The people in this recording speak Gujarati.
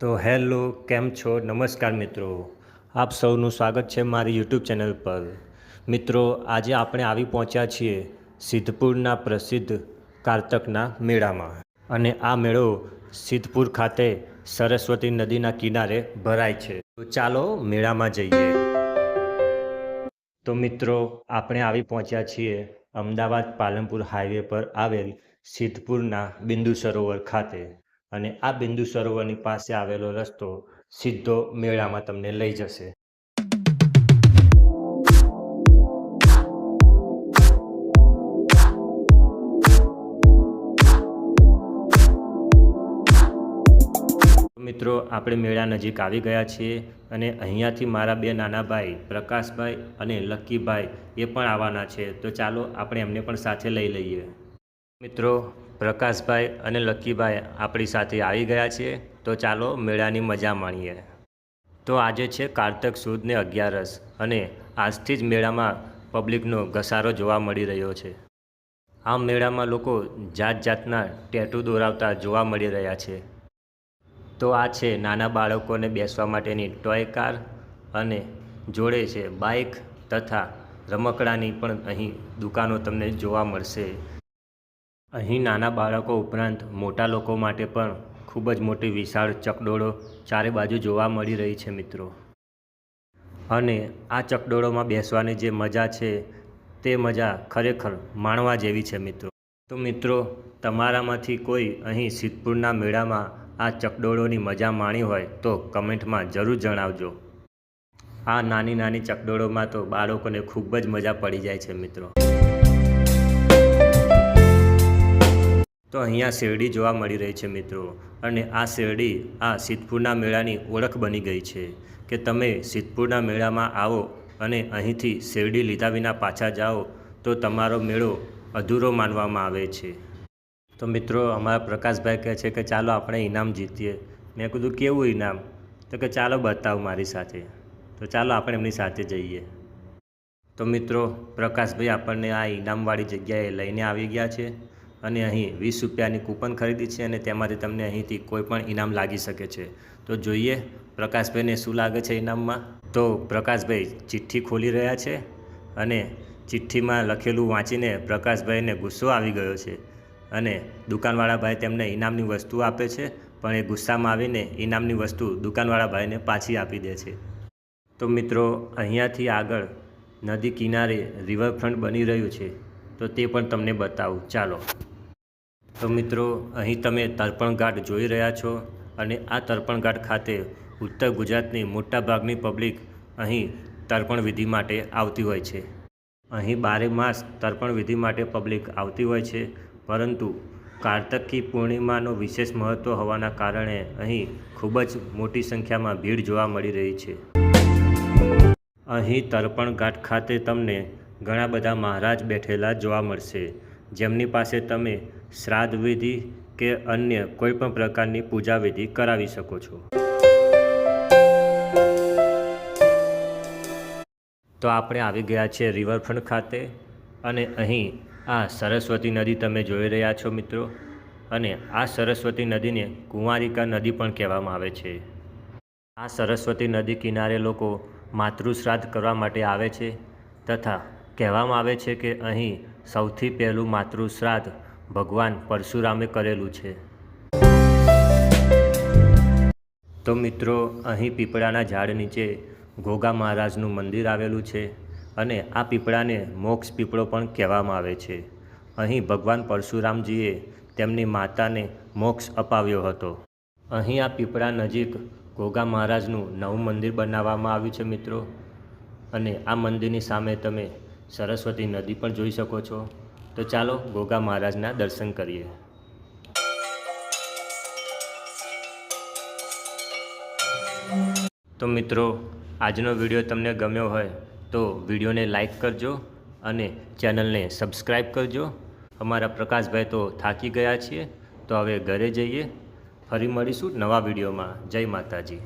તો હેલો, કેમ છો? નમસ્કાર મિત્રો. આપ સૌનું સ્વાગત છે મારી યુટ્યુબ ચેનલ પર. મિત્રો, આજે આપણે આવી પહોંચ્યા છીએ સિદ્ધપુરના પ્રસિદ્ધ કારતકના મેળામાં. અને આ મેળો સિદ્ધપુર ખાતે સરસ્વતી નદીના કિનારે ભરાય છે. તો ચાલો મેળામાં જઈએ. તો મિત્રો, આપણે આવી પહોંચ્યા છીએ અમદાવાદ પાલનપુર હાઈવે પર આવેલ સિદ્ધપુરના બિંદુ સરોવર ખાતે. અને આ બિંદુ સરોવરની પાસે આવેલો રસ્તો સીધો મેળામાં તમને લઈ જશે. મિત્રો, આપણે મેળા નજીક આવી ગયા છીએ અને અહીંયાથી મારા બે નાના ભાઈ પ્રકાશભાઈ અને લક્કીભાઈ એ પણ આવવાના છે. તો ચાલો, આપણે એમને પણ સાથે લઈ લઈએ. મિત્રો પ્રકાશભાઈ અને લક્કીભાઈ આપણી સાથે આવી ગયા છે તો ચાલો મેળાની મજા માણીએ. તો આજે છે કારતક સુદને અગિયારસ અને આજથી જ મેળામાં પબ્લિકનો ઘસારો જોવા મળી રહ્યો છે. આ મેળામાં લોકો જાત જાતના ટેટુ દોરાવતા જોવા મળી રહ્યા છે. તો આ છે નાના બાળકોને બેસવા માટેની ટોય કાર અને જોડે છે બાઇક તથા રમકડાની પણ અહીં દુકાનો તમને જોવા મળશે. અહીં નાના બાળકો ઉપરાંત મોટા લોકો માટે પણ ખૂબ જ મોટી વિશાળ ચકડોળો ચારે બાજુ જોવા મળી રહી છે મિત્રો. અને આ ચકડોળોમાં બેસવાની જે મજા છે તે મજા ખરેખર માણવા જેવી છે મિત્રો. તો મિત્રો, તમારામાંથી કોઈ અહીં સિદ્ધપુરના મેળામાં આ ચકડોળોની મજા માણી હોય તો કમેન્ટમાં જરૂર જણાવજો. આ નાની નાની ચકડોળોમાં તો બાળકોને ખૂબ જ મજા પડી જાય છે મિત્રો. તો અહીંયા શેરડી જોવા મળી રહી છે મિત્રો. અને આ શેરડી આ સિદ્ધપુરના મેળાની ઓળખ બની ગઈ છે કે તમે સિદ્ધપુરના મેળામાં આવો અને અહીંથી શેરડી લીધા વિના પાછા જાઓ તો તમારો મેળો અધૂરો માનવામાં આવે છે. તો મિત્રો, અમારા પ્રકાશભાઈ કહે છે કે ચાલો આપણે ઇનામ જીતીએ. મેં કીધું, કેવું ઇનામ? તો કે, ચાલો બતાવો મારી સાથે. તો ચાલો આપણે એમની સાથે જઈએ. તો મિત્રો, પ્રકાશભાઈ આપણને આ ઇનામવાળી જગ્યાએ લઈને આવી ગયા છે. અને અહીં વીસ રૂપિયાની કૂપન ખરીદી છે અને તેમાંથી તમને અહીંથી કોઈ પણ ઇનામ લાગી શકે છે. તો જોઈએ પ્રકાશભાઈને શું લાગે છે ઇનામમાં? તો પ્રકાશભાઈ ચિઠ્ઠી ખોલી રહ્યા છે અને ચિઠ્ઠીમાં લખેલું વાંચીને પ્રકાશભાઈને ગુસ્સો આવી ગયો છે અને દુકાનવાળા ભાઈ તેમને ઇનામની વસ્તુ આપે છે, પણ એ ગુસ્સામાં આવીને ઇનામની વસ્તુ દુકાનવાળા ભાઈને પાછી આપી દે છે. તો મિત્રો, અહીંયાથી આગળ નદી કિનારે રિવરફ્રન્ટ બની રહ્યું છે. તો તે પણ તમને બતાવું. ચાલો. તો મિત્રો, અહીં તમે તર્પણઘાટ જોઈ રહ્યા છો અને આ તર્પણઘાટ ખાતે ઉત્તર ગુજરાતની મોટાભાગની પબ્લિક અહીં તર્પણ વિધિ માટે આવતી હોય છે. અહીં બારે માસ તર્પણ વિધિ માટે પબ્લિક આવતી હોય છે, પરંતુ કાર્તકી પૂર્ણિમાનો વિશેષ મહત્ત્વ હોવાના કારણે અહીં ખૂબ જ મોટી સંખ્યામાં ભીડ જોવા મળી રહી છે. અહીં તર્પણઘાટ ખાતે તમને ઘણા બધા મહારાજ બેઠેલા જોવા મળશે. જેમની પાસે તમે શ્રાદ્ધ વિધિ કે અન્ય કોઈ પણ પ્રકારની પૂજા વિધિ કરાવી શકો છો. તો આપણે આવી ગયા છીએ રિવરફ્રન્ટ ખાતે અને અહીં આ સરસ્વતી નદી તમે જોઈ રહ્યા છો મિત્રો. અને આ સરસ્વતી નદીને કુંવારિકા નદી પણ કહેવામાં આવે છે. આ સરસ્વતી નદી કિનારે લોકો માતૃશ્રાદ્ધ કરવા માટે આવે છે તથા કહેવામાં આવે છે કે અહીં સૌથી પહેલું માતૃશ્રાદ્ધ ભગવાન પરશુરામે કરેલું છે. તો મિત્રો, અહીં પીપળાના ઝાડ નીચે ગોગા મહારાજનું મંદિર આવેલું છે અને આ પીપળાને મોક્ષ પીપળો પણ કહેવામાં આવે છે. અહીં ભગવાન પરશુરામજીએ તેમની માતાને મોક્ષ અપાવ્યો હતો. અહીં આ પીપળા નજીક ગોગા મહારાજનું નવું મંદિર બનાવવામાં આવ્યું છે મિત્રો. અને આ મંદિરની સામે તમે સરસ્વતી નદી પણ જોઈ શકો છો. તો ચાલો ગોગા મહારાજના દર્શન કરીએ. તો મિત્રો, આજનો વીડિયો તમને ગમ્યો હોય તો વિડીયોને લાઈક કરજો અને ચેનલને સબસ્ક્રાઈબ કરજો. અમારા પ્રકાશભાઈ તો થાકી ગયા છીએ, તો હવે ઘરે જઈએ. ફરી મળીશું નવા વિડીયોમાં. જય માતાજી.